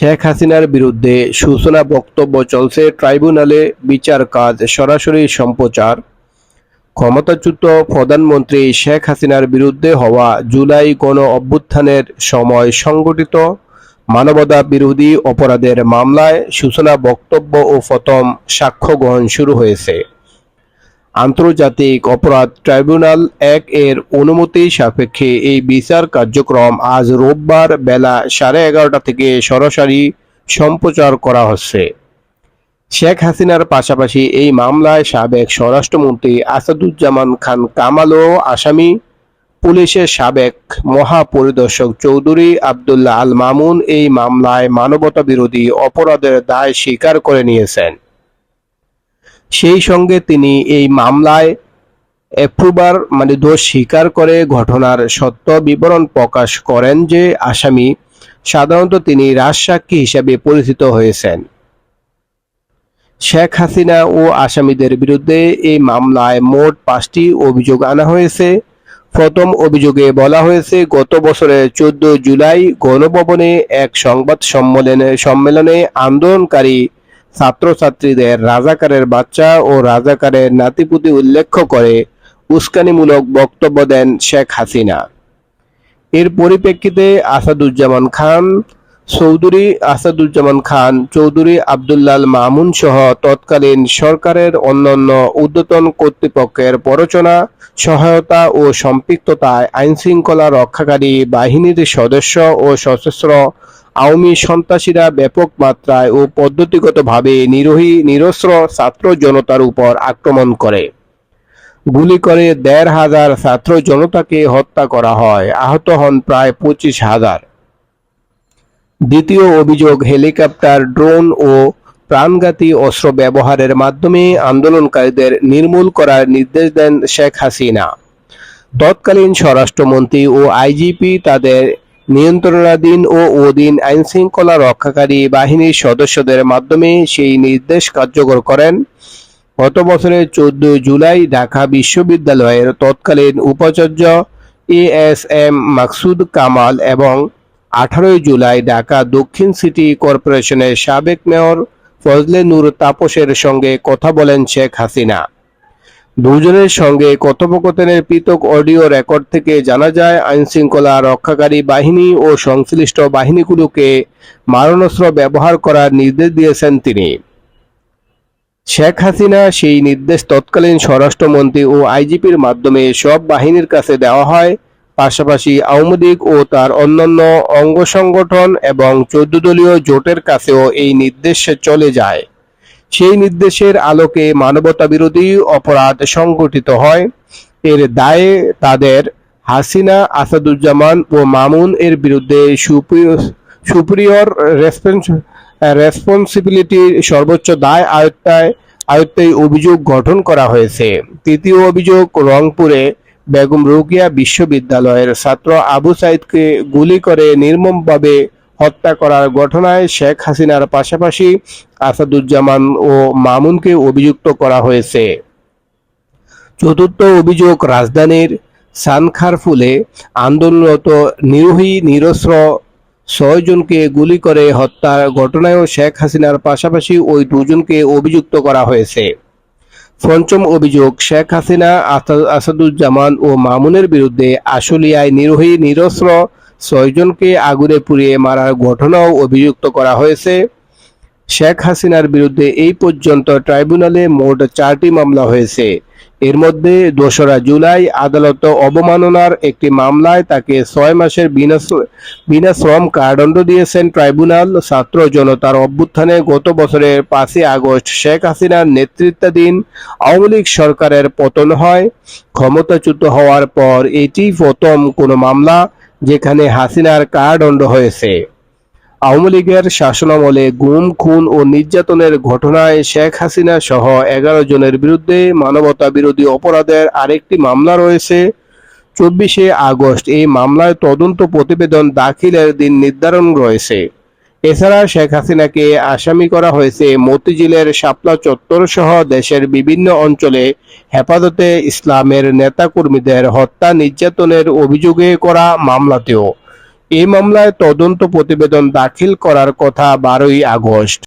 শেখ হাসিনার বিরুদ্ধে সূচনা বক্তব্য চলছে ট্রাইব্যুনালে বিচার কাজ সরাসরি সম্প্রচার। ক্ষমতাচ্যুত প্রধানমন্ত্রী শেখ হাসিনার বিরুদ্ধে হওয়া জুলাই গণ অভ্যুত্থানের সময় সংগঠিত মানবতা বিরোধী অপরাধের মামলায় সূচনা বক্তব্য ও প্রথম সাক্ষ্য গ্রহণ শুরু হয়েছে। আন্তর্জাতিক অপরাধ ট্রাইব্যুনাল এক এর অনুমতি সাপেক্ষে এই বিচার কার্যক্রম আজ রোববার বেলা সাড়ে এগারোটা থেকে সরাসরি সম্প্রচার করা হচ্ছে। শেখ হাসিনার পাশাপাশি এই মামলায় সাবেক স্বরাষ্ট্রমন্ত্রী আসাদুজ্জামান খান কামালও আসামি পুলিশের সাবেক মহাপরিদর্শক চৌধুরী আবদুল্লাহ আল মামুন এই মামলায় মানবতা বিরোধী অপরাধের দায় স্বীকার করে নিয়েছেন। সেই সঙ্গে তিনি এই মামলায় অ্যাপ্রুভার মানে দোষ স্বীকার করে ঘটনার সত্য বিবরণ প্রকাশ করেন যে আসামি সাধারণত তিনি রাজসাক্ষী হিসাবে পরিচিত হয়েছেন। শেখ হাসিনা ও আসামিদের বিরুদ্ধে এই মামলায় মোট পাঁচটি অভিযোগ আনা হয়েছে। প্রথম অভিযোগে বলা হয়েছে, গত বছরের চোদ্দ জুলাই গণভবনে এক সংবাদ সম্মেলনে সম্মেলনে আন্দোলনকারী ছাত্রছাত্রীদের রাজাকারের বাচ্চা ও রাজাকারের নাতিপুতি উল্লেখ করে উস্কানিমূলক বক্তব্য দেন শেখ হাসিনা। এর পরিপ্রেক্ষিতে আসাদুজ্জামান খান চৌধুরী আসাদুজ্জামান খান, চৌধুরী আবদুল্লাল মামুন সহ তৎকালীন সরকারের অন্যান্য ঊর্ধ্বতন কর্তৃপক্ষের প্ররোচনা, সহায়তা ও সম্পৃক্ততায় আইনশৃঙ্খলা রক্ষাকারী বাহিনীর সদস্য ও সশস্ত্র আওয়ামী সন্ত্রাসীরা ব্যাপক মাত্রায় ও পদ্ধতিগতভাবে নিরোহী, নিরস্ত্র ছাত্র জনতার উপর আক্রমণ করে। গুলি করে দেড় হাজার ছাত্র জনতাকে হত্যা করা হয়। আহত হন প্রায় পঁচিশ হাজার। দ্বিতীয় অভিযোগ, হেলিকপ্টার, ড্রোন ও প্রাণঘাতী অস্ত্র ব্যবহারের মাধ্যমে আন্দোলনকারীদের নির্মূল করার নির্দেশ দেন শেখ হাসিনা। তৎকালীন স্বরাষ্ট্রমন্ত্রী ও আইজিপি তাদের নিয়ন্ত্রণাধীন ও অধীন আইনশৃঙ্খলা রক্ষাকারী বাহিনীর সদস্যদের মাধ্যমে সেই নির্দেশ কার্যকর করেন। গত বছরের চোদ্দ জুলাই ঢাকা বিশ্ববিদ্যালয়ের তৎকালীন উপাচার্য A S M Maksud Kamal এবং আঠারোই জুলাই ঢাকা দক্ষিণ সিটি কর্পোরেশনের সাবেক মেয়র ফজলে নূর তাপসের সঙ্গে কথা বলেন শেখ হাসিনা। দুজনের সঙ্গে কথোপকথনের পৃথক অডিও রেকর্ড থেকে জানা যায়, আইনশৃঙ্খলা রক্ষাকারী বাহিনী ও সংশ্লিষ্ট বাহিনীগুলোকে মারণাস্ত্র ব্যবহার করার নির্দেশ দিয়েছেন তিনি। শেখ হাসিনা সেই নির্দেশ তৎকালীন স্বরাষ্ট্রমন্ত্রী ও আইজিপির মাধ্যমে সব বাহিনীর কাছে দেওয়া হয়। পাশাপাশি আওয়ামী লীগ ও তার অন্যান্য অঙ্গ সংগঠন এবং চোদ্দ দলীয় জোটের কাছেও এই নির্দেশ চলে যায়। সেই নির্দেশের আলোকে মানবতা বিরোধী অপরাধ সংগঠিত হয়। এর দায়ে তাদের হাসিনা, আসাদুজ্জামান ও মামুন এর বিরুদ্ধে সুপ্রিয়র রেসপন্স রেসপন্সিবিলিটির সর্বোচ্চ দায় আয়ত্তায় আয়ত্তে অভিযোগ গঠন করা হয়েছে। তৃতীয় অভিযোগ রংপুরে বেগম রোকেয়া বিশ্ববিদ্যালয়ের ছাত্র আবু সাইদকে গুলি করে নির্মমভাবে হত্যা করার ঘটনায় শেখ হাসিনার পাশাপাশি আসাদুজ্জামান ও মামুনকে অভিযুক্ত করা হয়েছে। চতুর্থ অভিযোগ রাজধানীর সানখারফুলে আন্দোলনরত নিরোহী নিরস্ত্র ছয়জনকে গুলি করে হত্যার ঘটনায়ও শেখ হাসিনার পাশাপাশি ওই দুজনকে অভিযুক্ত করা হয়েছে। পঞ্চম অভিযোগ, শেখ হাসিনা আসাদুজ্জামান ও মামুনের বিরুদ্ধে আশুলিয়ায় নিরোহী নিরস্ত্র ছয়জনকে আগুনে পুড়িয়ে মারার ঘটনাও অভিযুক্ত করা হয়েছে। শেখ হাসিনার বিরুদ্ধে এই পর্যন্ত ট্রাইব্যুনালে মোট চারটি মামলা হয়েছে। এর মধ্যে দোসরা জুলাই আদালত অবমাননার একটি মামলায় তাকে ছয় মাসের বিনা শ্রম কারাদণ্ড দিয়েছেন ট্রাইব্যুনাল। ছাত্র জনতার অভ্যুত্থানে গত বছরের পাঁচই আগস্ট শেখ হাসিনার নেতৃত্বাধীন আওয়ামী লীগ সরকারের পতন হয়। ক্ষমতাচ্যুত হওয়ার পর এটি প্রথম কোনো মামলা যেখানে হাসিনার কারাদণ্ড হয়েছে। আওয়ামী লীগের শাসনামলে গুম, খুন ও নির্যাতনের ঘটনায় শেখ হাসিনা সহ এগারো জনের বিরুদ্ধে মানবতা বিরোধী অপরাধের আরেকটি মামলা রয়েছে। চব্বিশে আগস্ট এই মামলায় তদন্ত প্রতিবেদন দাখিলের দিন নির্ধারণ রয়েছে। এছাড়া শেখ হাসিনাকে আসামি করা হয়েছে মতিঝিলের শাপলা চত্বর সহ দেশের বিভিন্ন অঞ্চলে হেফাজতে ইসলামের নেতাকর্মীদের হত্যা নির্যাতনের অভিযোগে করা মামলাতেও। এই মামলায় তদন্ত প্রতিবেদন দাখিল করার কথা বারোই আগস্ট।